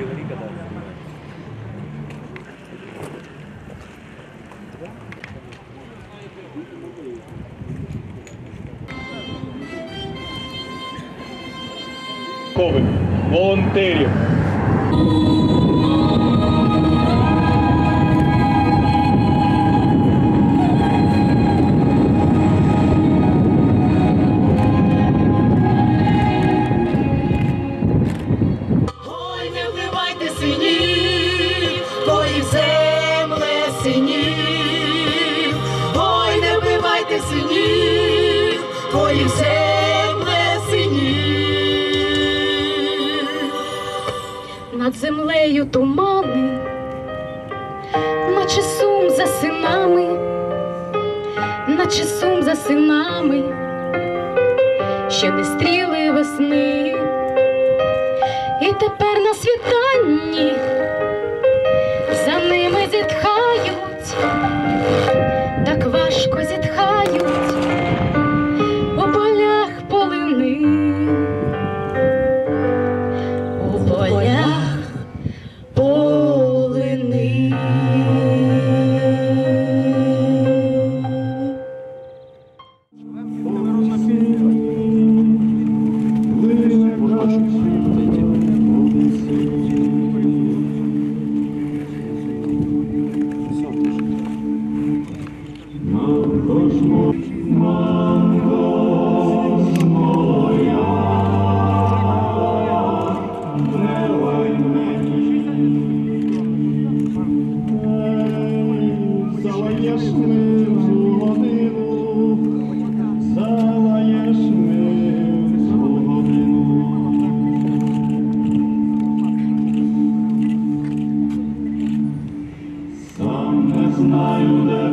डिलिवरी का Come? Monterio. Твоїх земле синів. Над землею тумани, наче сум за синами, наче сум за синами, ще не стріли весни. І тепер на світанні my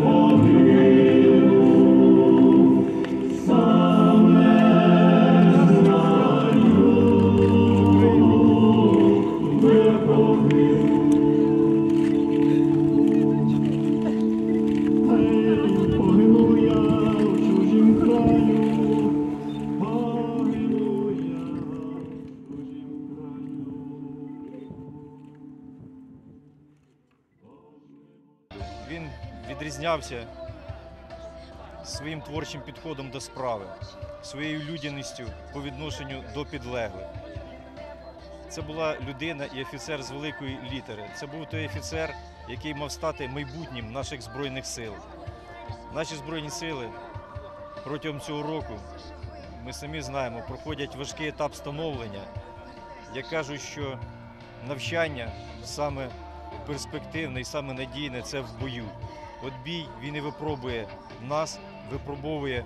Він відрізнявся своїм творчим підходом до справи, своєю людяністю по відношенню до підлеглих. Це була людина і офіцер з великої літери. Це був той офіцер, який мав стати майбутнім наших Збройних сил. Наші Збройні сили протягом цього року, ми самі знаємо, проходять важкий етап становлення. Я кажу, що навчання саме перспективне і саме надійне це в бою. От бій він і випробує нас, випробовує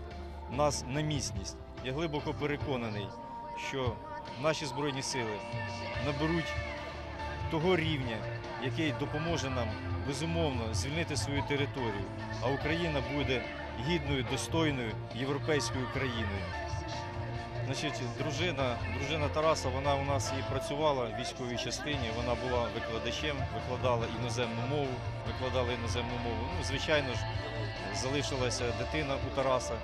нас на міцність. Я глибоко переконаний, що наші збройні сили наберуть того рівня, який допоможе нам безумовно звільнити свою територію, а Україна буде гідною, достойною європейською країною. Значить, дружина, дружина Тараса, вона у нас і працювала в військовій частині. Вона була викладачем, викладала іноземну мову, викладала іноземну мову. Ну, звичайно ж, залишилася дитина у Тараса. Е,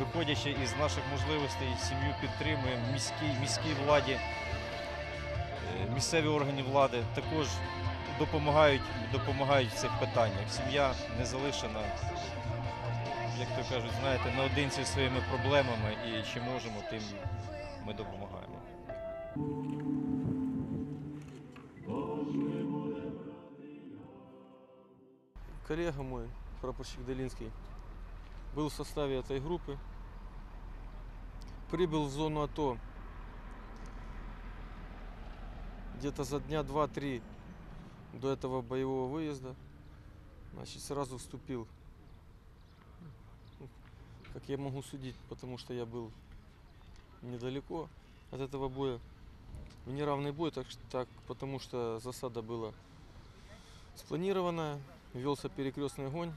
Виходячи із наших можливостей, сім'ю підтримуємо міській, міській владі, е, місцеві органи влади також допомагають, допомагають в цих питаннях. Сім'я не залишена як то кажуть, знаєте, наодинці зі своїми проблемами і чи можемо, тим ми допомагаємо. коллега мой, прапорщик Долинский, был в составе этой группы. Прибыл в зону АТО где-то за дня два-три до этого боевого выезда. Значит, сразу вступил, ну, как я могу судить, потому что я был недалеко от этого боя. В неравный бой, так, так потому что засада была спланированная, велся перекрестный огонь.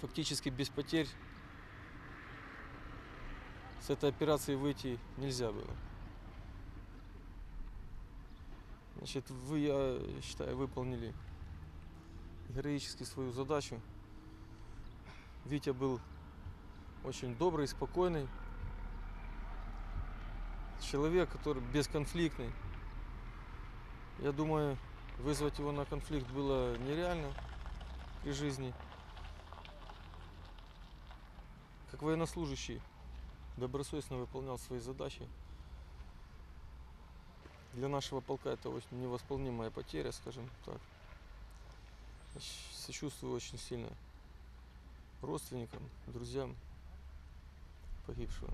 Фактически без потерь с этой операции выйти нельзя было. Значит, вы, я считаю, выполнили героически свою задачу. Витя был очень добрый, спокойный. Человек, который бесконфликтный. Я думаю, вызвать его на конфликт было нереально при жизни. Как военнослужащий добросовестно выполнял свои задачи. Для нашего полка это очень невосполнимая потеря, скажем так. Сочувствую очень сильно родственникам, друзьям погибшего.